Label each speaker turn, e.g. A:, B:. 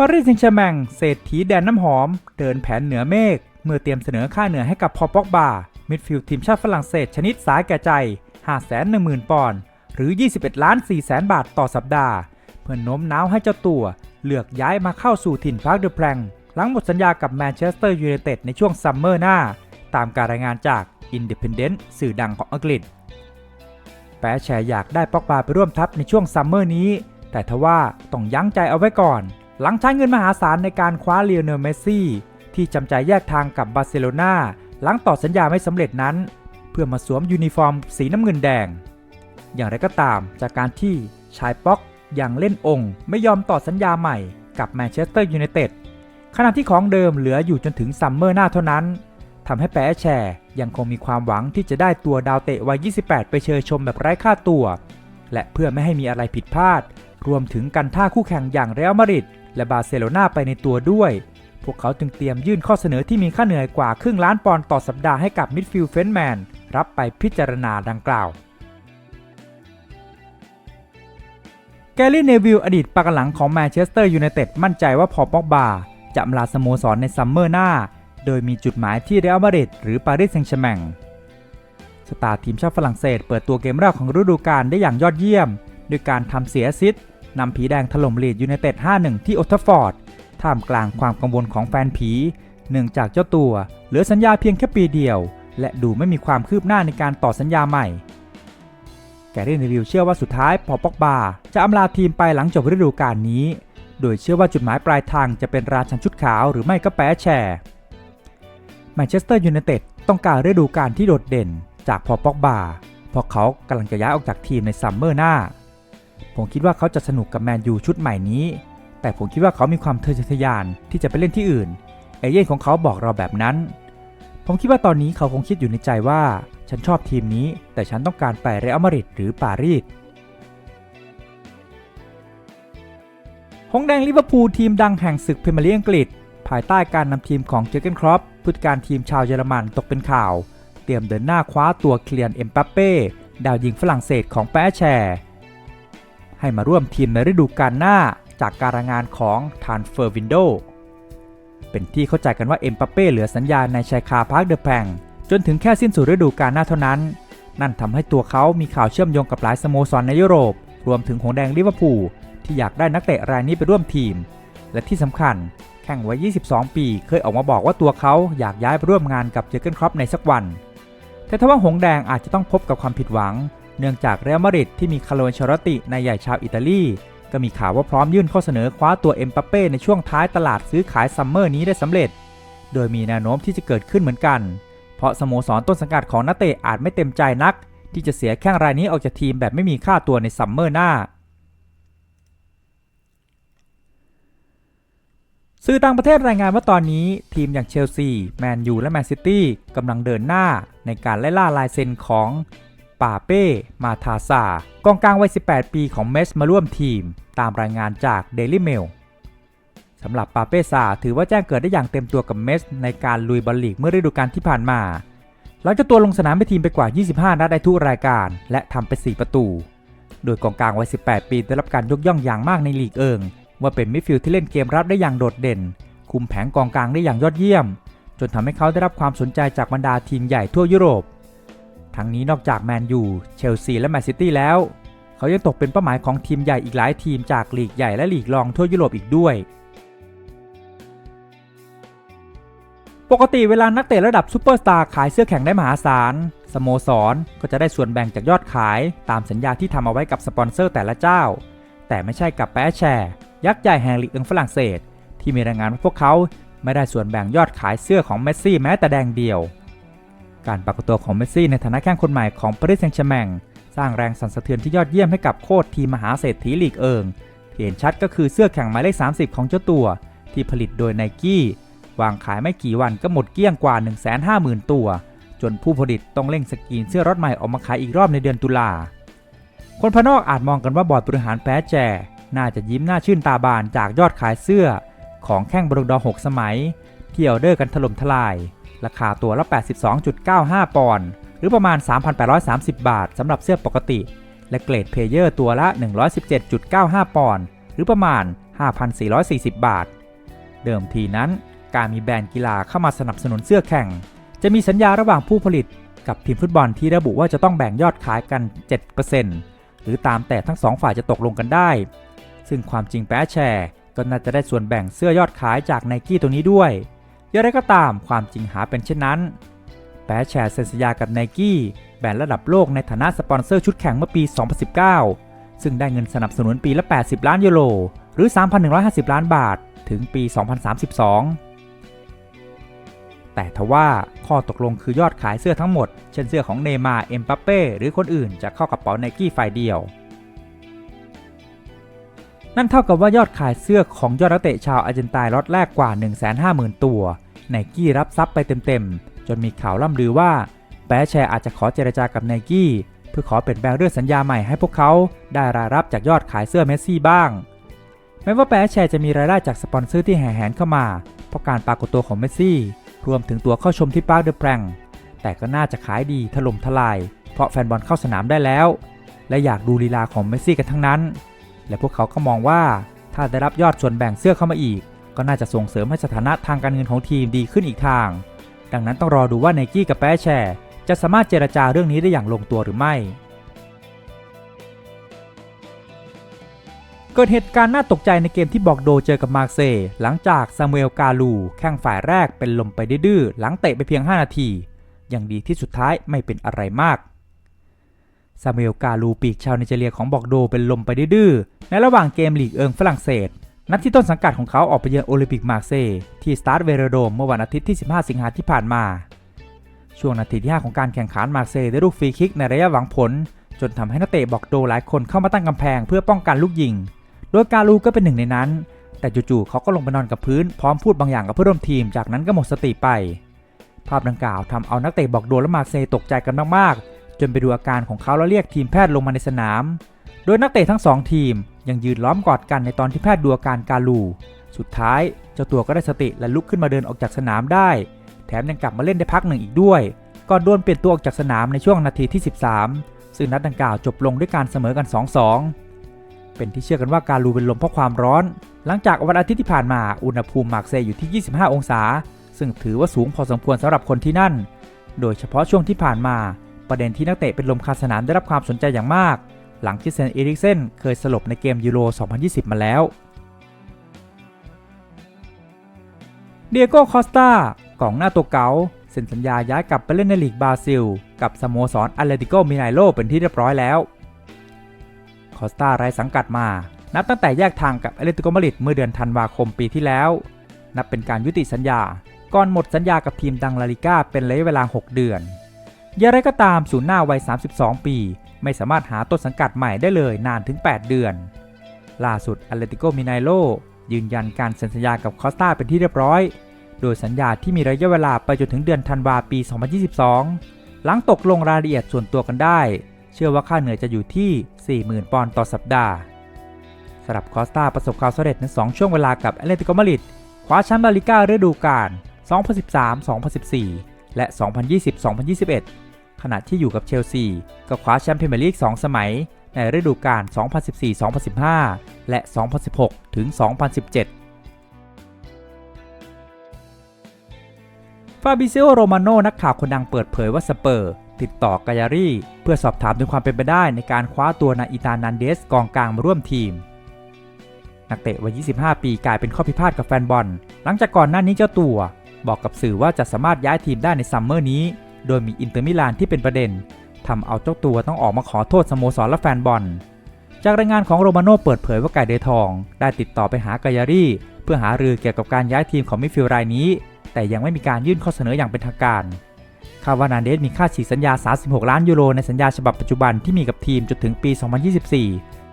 A: ปารีสแซงต์แชร์แมงเศรษฐีแดนน้ำหอม เดินแผนเหนือเมฆ เมื่อเตรียมเสนอค่าเหนือให้กับพอปอกบา มิดฟิลด์ทีมชาติฝรั่งเศสชนิดสายแก่ใจ 510,000 ปอนด์หรือ 21 ล้าน4แสนบาทต่อสัปดาห์ เพื่อโน้มน้าวให้เจ้าตัว เลือกย้ายมาเข้าสู่ถิ่นพาร์คเดอะแพลงหลังหมดสัญญากับแมนเชสเตอร์ยูไนเต็ดในช่วงซัมเมอร์หน้า ตามการรายงานจาก Independent สื่อดังของอังกฤษ แปะแชร์อยากได้ปอกบาไปร่วมทัพในช่วงซัมเมอร์นี้ แต่ทว่าต้องยั้งใจเอาไว้ก่อน หลังใช้เงินมหาศาลในการคว้าเลียเนลเมสซี่ ที่จำใจแยกทางกับบาร์เซโลนาหลังต่อสัญญาไม่สำเร็จนั้น เพื่อมาสวมยูนิฟอร์มสีน้ำเงินแดง อย่างไรก็ตามจากการที่ชายป๊อกอยังเล่นองค์ไม่ยอมต่อสัญญาใหม่กับแมนเชสเตอร์ยูไนเต็ดขณะที่ของเดิมเหลืออยู่จนถึงซัมเมอร์หน้าเท่านั้นทำให้แปะแชร์ยังคงมีความหวังที่จะได้ตัวดาวเตะวัย 28 ไปเชยชมแบบไร้ค่าตัว และเพื่อไม่ให้มีอะไรผิดพลาด รวมถึงกันท่าคู่แข่งอย่างเรอัลมาดริด และบาร์เซโลนาไปในตัวด้วย พวกเขาจึงเตรียมยื่นข้อเสนอที่มีค่าเหนื่อยกว่าครึ่งล้านปอนด์ต่อสัปดาห์ให้กับมิดฟิลด์เฟนแมนรับไปพิจารณาดังกล่าวแกลลี่เนวิลอดีตปากหลังของแมนเชสเตอร์ยูไนเต็ดมั่นใจว่าพอปอกบาจะอำลาสโมสรในซัมเมอร์หน้า โดยมีจุดหมายที่เรอัลมาดริดหรือปารีสแซงต์แชร์แมงสตาร์ทีมชาติฝรั่งเศสเปิดตัวเกมแรกของฤดูกาลได้อย่างยอดเยี่ยม ด้วยการทำเสียซิสต์ นำผีแดงถล่มลีดยูไนเต็ด 5-1 ที่โอทฟฟอร์ด ท่ามกลางความกังวลของแฟนผี เนื่องจากเจ้าตัว เหลือสัญญาเพียงแค่ปีเดียว และดูไม่มีความคืบหน้าในการต่อสัญญาใหม่ แกรี่รีวิวเชื่อว่าสุดท้ายพอปอกบา จะอำลาทีมไปหลังจบฤดูกาลนี้ โดยเชื่อว่าจุดหมายปลายทางจะเป็นราชันชุดขาวหรือไม่ก็แปะแชร์แมนเชสเตอร์ยูไนเต็ดต้องการฤดูกาลที่โดดเด่นจากพอปอกบาเพราะเขากำลังจะย้ายออกจากทีมในซัมเมอร์หน้า ผมคิดว่าเขาจะสนุกกับแมนยูชุดใหม่นี้ แต่ผมคิดว่าเขามีความทะเยอทะยานที่จะไปเล่นที่อื่น เอเย่นของเขาบอกเราแบบนั้น ผมคิดว่าตอนนี้เขาคงคิดอยู่ในใจว่าฉันชอบทีมนี้ แต่ฉันต้องการไปเรอัลมาดริดหรือปารีสหงแดงลิเวอร์พูลทีมดังแห่งศึกพรีเมียร์ลีกอังกฤษ ภายใต้การนำทีมของเจอร์เกนครอปผู้จัดการทีมชาวเยอรมันตกเป็นข่าว เตรียมเดินหน้าคว้าตัวเคลียนเอ็มบัปเป้ดาวยิงฝรั่งเศสของแปะแชร์ ให้มาร่วมทีมในฤดูกาลหน้าจากการรายงานของทานเฟอร์วินโดเป็นที่เข้าใจกันว่าเอ็มบัปเป้เหลือสัญญาในชายคาพาร์คเดอะแพงจนถึงแค่สิ้นสุดฤดูกาลหน้าเท่านั้น นั่นทำให้ตัวเขามีข่าวเชื่อมโยงกับหลายสโมสรในยุโรป รวมถึงหงแดงลิเวอร์พูลที่อยากได้นักเตะรายนี้ไปร่วมทีม และที่สำคัญแข่งไว้22 ปี เคยออกมาบอกว่าตัวเขาอยากย้ายไปร่วมงานกับเจอร์เกนครอปในสักวัน แต่ถ้าว่าหงแดงอาจจะต้องพบกับความผิดหวัง เนื่องจากเรอัลมาดริดที่มีคาร์โลนชารตินายใหญ่ชาวอิตาลี ก็มีข่าวว่าพร้อมยื่นข้อเสนอคว้าตัวเอ็มปัปเป้ในช่วงท้ายตลาดซื้อขายซัมเมอร์นี้ได้สำเร็จ โดยมีแนวโน้มที่จะเกิดขึ้นเหมือนกัน เพราะสโมสรต้นสังกัดของนักเตะอาจไม่เต็มใจนัก ที่จะเสียแข้งรายนี้ออกจากทีมแบบไม่มีค่าตัวในซัมเมอร์หน้าสื่อต่างประเทศรายงานว่าตอนนี้ทีมอย่างเชลซี แมนยู และแมนซิตี้กำลังเดินหน้าในการไล่ล่าลายเซ็นของ ปาเป้ มาทาซากองกลางวัย 18 ปีของเมสมาร่วมทีม ตามรายงานจาก Daily Mail สำหรับปาเป้ซาถือว่าแจ้งเกิดได้อย่างเต็มตัวกับเมสในการลุยบอลลีกเมื่อฤดูกาลที่ผ่านมา หลังจากตัวลงสนามไปทีมไปกว่า 25 นัดในทุกรายการ และทำไป 4 ประตู โดยกองกลางวัย 18 ปีได้รับการยกย่องอย่างมากในลีกเอิง ว่าเป็นมิดฟิลด์ที่เล่นเกมรับได้อย่างโดดเด่น คุมแผงกองกลางได้อย่างยอดเยี่ยม จนทำให้เขาได้รับความสนใจจากบรรดาทีมใหญ่ทั่วยุโรป ทั้งนี้นอกจากแมนยู เชลซี และแมนซิตี้แล้ว เขายังตกเป็นเป้าหมายของทีมใหญ่อีกหลายทีมจากลีกใหญ่และลีกรองทั่วยุโรปอีกด้วย ปกติเวลานักเตะระดับซูเปอร์สตาร์ขายเสื้อแข่งได้มหาศาล สโมสรก็จะได้ส่วนแบ่งจากยอดขาย ตามสัญญาที่ทำเอาไว้กับสปอนเซอร์แต่ละเจ้า แต่ไม่ใช่กับแปะแชร์ ยักษ์ใหญ่แห่งลีกเอิงฝรั่งเศส ที่มีรายงานว่าพวกเขาไม่ได้ส่วนแบ่งยอดขายเสื้อของเมสซี่แม้แต่แดงเดียว การปรากฏตัวของเมสซี่ในฐานะแข้งคนใหม่ของปารีสแซงต์แชร์แมงสร้างแรงสั่นสะเทือนที่ยอดเยี่ยมให้กับโค้ชทีมมหาเศรษฐีลีกเอิงที่เห็นชัดก็คือเสื้อแข่งหมายเลข 30 ของเจ้าตัว ที่ผลิตโดยไนกี้วางขายไม่กี่วันก็หมดเกลี้ยงกว่า 150,000 ตัว จนผู้ผลิตต้องเร่งสกรีนเสื้อรถใหม่ออกมาขายอีกรอบในเดือนตุลาคนภายนอกอาจมองกันว่าบอร์ดบริหารแป๊แจน่าจะยิ้มหน้าชื่นตาบานจากยอดขายเสื้อ ของแข้งบรกดอ6สมัย ที่ออเดอร์กันถล่มทลาย ราคาตัวละ 82.95 ปอนด์หรือประมาณ 3,830 บาทสำหรับเสื้อปกติ และเกรดเพลเยอร์ตัวละ 117.95 ปอนด์หรือประมาณ 5,440 บาท เดิมทีนั้น การมีแบรนด์กีฬาเข้ามาสนับสนุนเสื้อแข่ง จะมีสัญญาระหว่างผู้ผลิต กับทีมฟุตบอลที่ระบุว่าจะต้องแบ่งยอดขายกัน 7%หรือตามแต่ทั้งสองฝ่ายจะตกลงกันได้ ซึ่งความจริงแปะแชร์ก็น่าจะได้ส่วนแบ่งเสื้อยอดขายจากไนกี้ตัวนี้ด้วย อย่างไรก็ตามความจริงหาเป็นเช่นนั้น แปะแชร์เซ็นสัญญากับไนกี้แบรนด์ระดับโลกในฐานะสปอนเซอร์ชุดแข่งเมื่อปี 2019 ซึ่งได้เงินสนับสนุนปีละ 80 ล้านยูโร หรือ 3,150 ล้านบาท ถึงปี 2032 แต่ทว่าข้อตกลงคือยอดขายเสื้อทั้งหมด เช่นเสื้อของเนมาร์เอ็มปัปเป้ หรือคนอื่นจะเข้ากระเป๋าไนกี้ฝ่ายเดียว นั่นเท่ากับว่ายอดขายเสื้อของยอดนักเตะชาวอาร์เจนตินล็อตแรกกว่า 150,000 ตัวไนกี้รับทรัพย์ไปเต็มๆ จนมีข่าวล่ำลือว่าแปะแชร์อาจจะขอเจรจากับไนกี้เพื่อขอเปลี่ยนแปลงเรื่องสัญญาใหม่ให้พวกเขาได้รายรับจากยอดขายเสื้อเมสซี่บ้างแม้ว่าแปะแชร์จะมีรายได้จากสปอนเซอร์ที่แห่แหนเข้ามา เพราะการปรากฏตัวของเมสซี่รวมถึงตัวเข้าชมที่ปาร์คเดอะแปรงแต่ก็น่าจะขายดีถล่มทลาย เพราะแฟนบอลเข้าสนามได้แล้ว และอยากดูลีลาของเมสซี่กันทั้งนั้น และพวกเขาก็มองว่าถ้าได้รับยอดส่วนแบ่งเสื้อเข้ามาอีก ก็น่าจะส่งเสริมให้สถานะทางการเงินของทีมดีขึ้นอีกทาง ดังนั้นต้องรอดูว่าไนกี้กับแปะแชร์จะสามารถเจรจาเรื่องนี้ได้อย่างลงตัวหรือไม่ เกิดเหตุการณ์น่าตกใจในเกมที่บอกโดเจอกับมาร์เซย์หลังจากซามูเอลกาลูแข้งฝ่ายแรกเป็นลมไปดื้อหลังเตะไปเพียง 5 นาทีย่างดีที่สุดท้ายไม่เป็นอะไรมาก ซามูเอลกาลูปีกชาวไนจีเรียของบอกโดเป็นลมไปดื้อในระหว่างเกมลีกเอิงฝรั่งเศส นัดที่ต้นสังกัดของเขาออกไปเยือนโอลิมปิกมาร์เซที่สตาร์เวโรโดมเมื่อวันอาทิตย์ที่ 15 สิงหาที่ผ่านมา ช่วงนาทีที่ 5 ของการแข่งขันมาร์เซได้ลูกฟรีคิกในระยะหวังผล จนทำให้นักเตะบอกโดหลายคนเข้ามาตั้งกำแพงเพื่อป้องกันลูกยิง โดยกาลูก็เป็นหนึ่งในนั้น แต่จู่ๆเขาก็ลงไปนอนกับพื้นพร้อมพูดบางอย่างกับเพื่อนร่วมทีมจากนั้นก็หมดสติไป ภาพดังกล่าวทำเอานักเตะบอกโดและมาร์เซตกใจกันมากๆ จนไปดูอาการของเขาแล้วเรียกทีมแพทย์ลงมาในสนาม โดยนักเตะทั้งสองทีมยังยืนล้อมกอดกันในตอนที่แพทย์ดูอาการกาลู สุดท้ายเจ้าตัวก็ได้สติและลุกขึ้นมาเดินออกจากสนามได้ แถมยังกลับมาเล่นได้พักหนึ่งอีกด้วยก่อนโดนเปลี่ยนตัวออกจากสนามในช่วงนาทีที่ 13 ซึ่งนัดดังกล่าวจบลงด้วยการเสมอกัน 2-2 เป็นที่เชื่อกันว่าการลูเป็นลมเพราะความร้อน หลังจากวันอาทิตย์ที่ผ่านมาอุณหภูมิมาร์เซยอยู่ที่ 25 องศา ซึ่งถือว่าสูงพอสมควรสำหรับคนที่นั่น โดยเฉพาะช่วงที่ผ่านมา ประเด็นที่นักเตะเป็นลมคาสนามได้รับความสนใจอย่างมาก หลังที่เซนเอริกเซนเคยสลบในเกมยูโร 2020 มาแล้วเดียโก้คอสตากองหน้าตัวเก๋าเซ็นสัญญาย้ายกลับไปเล่นในลีกบราซิล กับสโมสรอตเลติโกมิไนโลเป็นที่เรียบร้อยแล้วคอสตาไร้สังกัดมา นับตั้งแต่แยกทางกับอตเลติโกมาดริดเมื่อเดือนธันวาคมปีที่แล้ว นับเป็นการยุติสัญญา ก่อนหมดสัญญากับทีมดังลาลิก้าเป็นระยะเวลา 6 เดือน อย่างไรก็ตามศูนย์หน้าวัย 32 ปี ไม่สามารถหาต้นสังกัดใหม่ได้เลยนานถึง 8 เดือน ล่าสุดอเลติโกมิไนโลยืนยันการเซ็นสัญญากับคอสตาเป็นที่เรียบร้อย โดยสัญญาที่มีระยะเวลาไปจนถึงเดือนธันวาปี 2022 หลังตกลงรายละเอียดส่วนตัวกันได้ เชื่อว่าค่าเหนื่อยจะอยู่ที่ 40,000 ปอนด์ต่อสัปดาห์สำหรับคอสตาประสบความสำเร็จใน2ช่วงเวลากับแอตเลติโกมาริดคว้าแชมป์ลาลิก้าฤดูกาล 2013-2014 และ 2020-2021 ขณะที่อยู่กับเชลซีก็คว้าแชมป์พรีเมียร์ลีก 2 สมัย ในฤดูกาล 2014-2015 และ 2016 ถึง 2017 ฟาบิเซโอ โรมาโนนักข่าวคนดังเปิดเผยว่าสเปอร์ ติดต่อกายารี่เพื่อสอบถามถึงความเป็นไปได้ในการคว้าตัวนาอิตานันเดสกองกลางมาร่วมทีมนักเตะวัย 25 ปีกลายเป็นข้อพิพาทกับแฟนบอล หลังจากก่อนหน้านี้เจ้าตัว บอกกับสื่อว่าจะสามารถย้ายทีมได้ในซัมเมอร์นี้ โดยมีอินเตอร์มิลานที่เป็นประเด็นทำเอาเจ้าตัวต้องออกมาขอโทษสโมสรและแฟนบอล จากรายงานของโรมาโน่เปิดเผยว่าไก่เดทอง ได้ติดต่อไปหากายารี่ เพื่อหารือเกี่ยวกับการย้ายทีมของมิฟิลรายนี้ แต่ยังไม่มีการยื่นข้อเสนออย่างเป็นทางการคาวานาเดสมีค่าฉีกสัญญา 36 ล้านยูโรในสัญญาฉบับปัจจุบันที่มีกับทีมจนถึงปี 2024